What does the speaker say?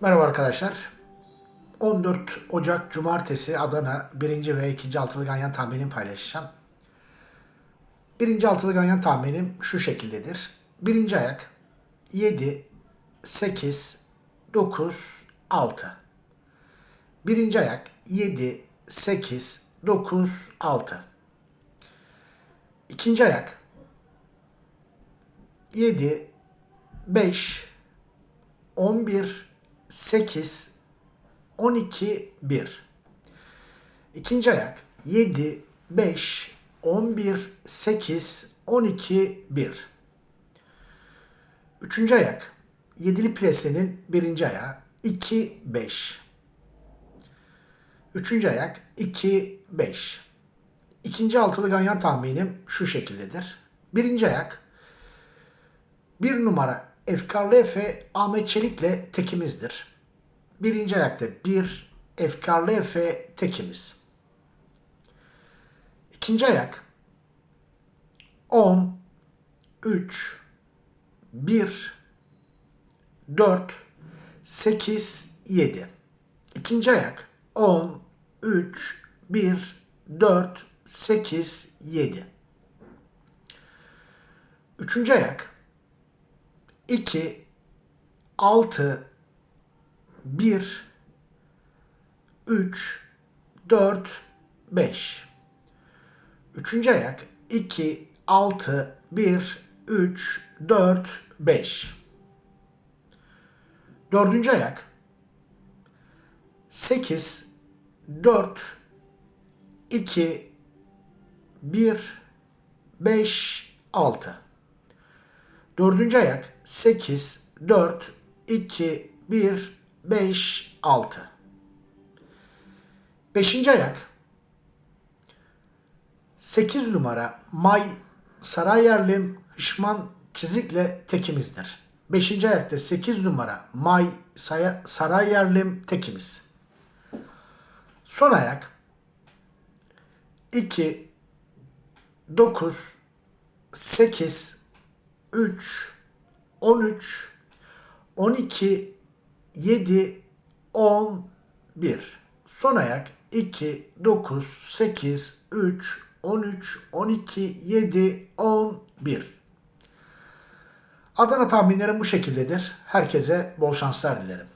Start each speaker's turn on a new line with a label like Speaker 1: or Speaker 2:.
Speaker 1: Merhaba arkadaşlar. 14 Ocak Cumartesi Adana 1. ve 2. altılı ganyan tahminimi paylaşacağım. 1. altılı ganyan tahminim şu şekildedir. Birinci ayak 7, 8, 9, 6. Birinci ayak 7, 8, 9, 6. İkinci ayak 7, 5, 11, 8, 12, 1. İkinci ayak 7, 5, 11, 8, 12, 1. Üçüncü ayak yedili plesenin birinci ayağı 2, 5. Üçüncü ayak 2, 5. İkinci altılı ganyan tahminim şu şekildedir. Birinci ayak bir numara Efkarlı Efe Ahmet Çelik'le tekimizdir. Birinci ayakta bir Efkarlı Efe tekimiz. İkinci ayak 10, 3, 1, 4, 8, 7. İkinci ayak 10, 3, 1, 4, 8, 7. Üçüncü ayak 2, 6, 1, 3, 4, 5. Üçüncü ayak 2, 6, 1, 3, 4, 5. Dördüncü ayak 8, 4, 2, 1, 5, 6. Dördüncü ayak 8, 4, 2, 1, 5, 6. Beşinci ayak 8 numara May Sarayerlim Hışman Çizik'le tekimizdir. Beşinci ayakta 8 numara May Saya- Sarayerlim tekimiz. Son ayak 2, 9, 8, 3, 13, 12, 7, 11. Son ayak 2, 9, 8, 3, 13, 12, 7, 11. Adana tahminlerim bu şekildedir. Herkese bol şanslar dilerim.